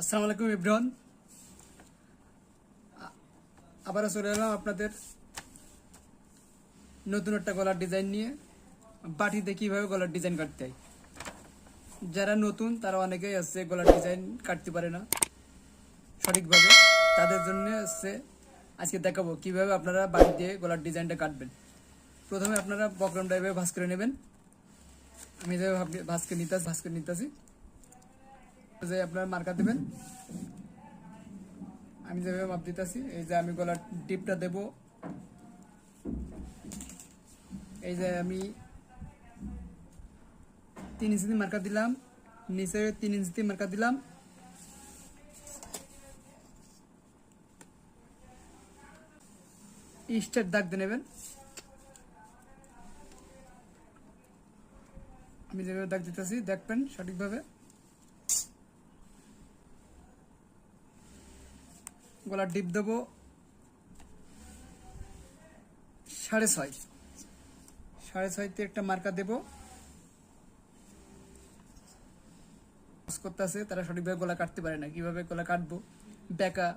আসসালামু আলাইকুম ইব্রাহন আবারও চলে এলাম আপনাদের নতুন একটা গলার ডিজাইন নিয়ে। বাটিতে কীভাবে গলার ডিজাইন কাটতে হয়। যারা নতুন, তারা অনেকেই আছে গলার ডিজাইন কাটতে পারে না সঠিকভাবে। তাদের জন্য হচ্ছে আজকে দেখাবো কীভাবে আপনারা বাটি দিয়ে গলার ডিজাইনটা কাটবেন। প্রথমে আপনারা বক্রম টাইপে ভাস করে নেবেন। আমি যে ভাস করে নিতে ভাস করে নিতেছি। যে আপনার মার্কা দেবেন। আমি যেভাবে মাপ দিতেছি, এই যে আমি গলার টিপটা দেব। এই যে আমি তিন ইঞ্চি মার্কা দিলাম, নিচে তিন ইঞ্চি মার্কা দিলাম। স্টেট দাগ দিয়ে নেবেন। আমি যেভাবে দাগ দিতেছি, দেখবেন সঠিকভাবে। গলার ডিপ দেবো। সাড়ে ছয়। সাড়ে ছয়তে একটা মার্কা দেবো। করতে আছে, তারা সঠিকভাবে গলা কাটতে পারে না। কীভাবে গলা কাটবো? বেকা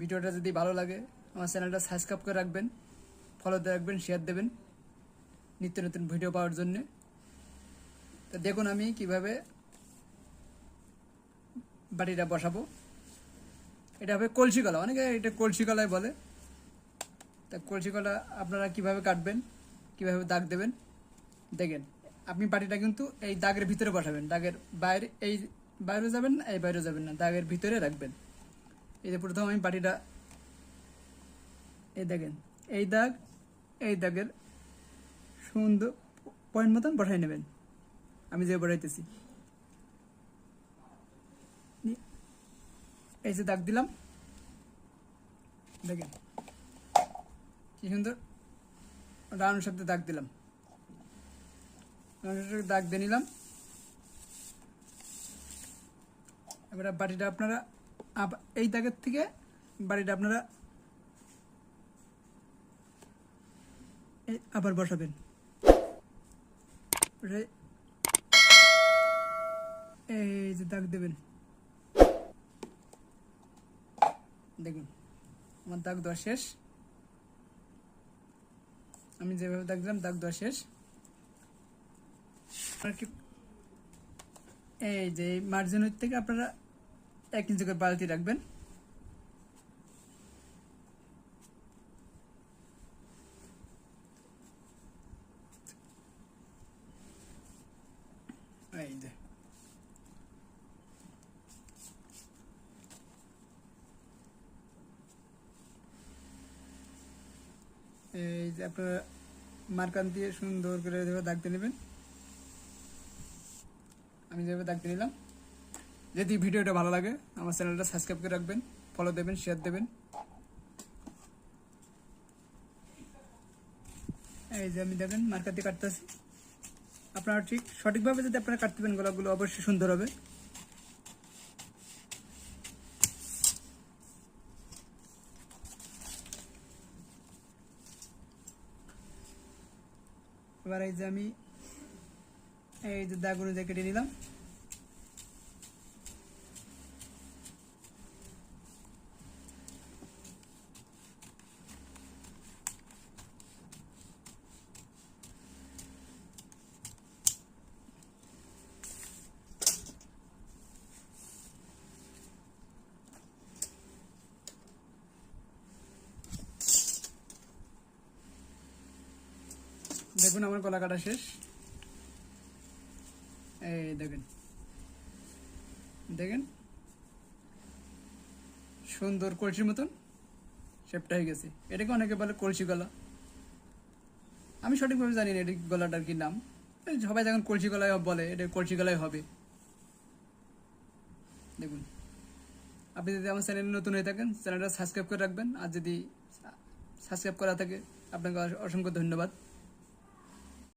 ভিডিওটা যদি ভালো লাগে, আমার চ্যানেলটা সাবস্ক্রাইব করে রাখবেন ফলোতে রাখবেন শেয়ার দেবেন নিত্য নতুন ভিডিও পাওয়ার জন্যে। তা দেখুন আমি কীভাবে বাড়িটা বসাবো। এটা হবে কলসি কলা অনেকে এটা কলসি কলায় বলে। তা কলসি কলা আপনারা কীভাবে কাটবেন, কীভাবে দাগ দেবেন, দেখেন, আপনি পাটিটা কিন্তু এই দাগের ভিতরে বসাবেন। দাগের বাইরে, এই বাইরে যাবেন না, এই বাইরে যাবেন না, দাগের ভিতরে রাখবেন। এই যে প্রথম আমি পাটিটা, এই দেখেন, এই দাগ, এই দাগের সুন্দর পয়েন্ট মতন বসাই নেবেন। আমি যে বসাইতেছি। এই যে দাগ দিলাম। দেখেন, কি সুন্দর। রাউন্ড শব্দে দাগ দিলাম। দাগ দিয়ে নিলাম। এবার বাড়িটা আপনারা এই দাগের থেকে বাড়িটা আপনারা আবার বসাবেন। এই যে দাগ দেবেন। দেখুন, আমার দাগ দেওয়া শেষ। আমি যেভাবে দাগ দিলাম, দাগ দেওয়া শেষ। এই যে মার্জিন থেকে আপনারা এক ইঞ্চি করে বালতি রাখবেন। এই যে। এই যে আপনারা মার্কান দিয়ে সুন্দর করে এভাবে দাগ দিয়ে নেবেন, আমি যেভাবে দাগ দিয়ে নিলাম। যদি ভিডিওটা ভালো লাগে, আমার চ্যানেলটা সাবস্ক্রাইব করে রাখবেন ফলো দেবেন শেয়ার দেবেন। এই যে আমি দেখেন মার্কার দিয়ে কাটতেছি। আপনারা ঠিক সঠিকভাবে যদি আপনারা কাটতে পারেন গোলাপগুলো অবশ্যই সুন্দর হবে। এবার এই যে আমি এই যে দাগ জ্যাকেটে কেটে নিলাম দেখুন, আমার গলা কাটা শেষ। এই দেখেন। দেখেন? সুন্দর কলসির মতন শেপটা হয়ে গেছে। এটাকে অনেকে বলে কলসি গলা। আমি সঠিকভাবে জানি না এটা গলাটার কি নাম। সবাই যখন কলসি গলায় বলে, এটা কলসি গলায় হবে। দেখুন। আপনি যদি আমার চ্যানেলে নতুন হয়ে থাকেন, চ্যানেলটা সাবস্ক্রাইব করে রাখবেন। আর যদি সাবস্ক্রাইব করা থাকে, আপনাকে অসংখ্য ধন্যবাদ।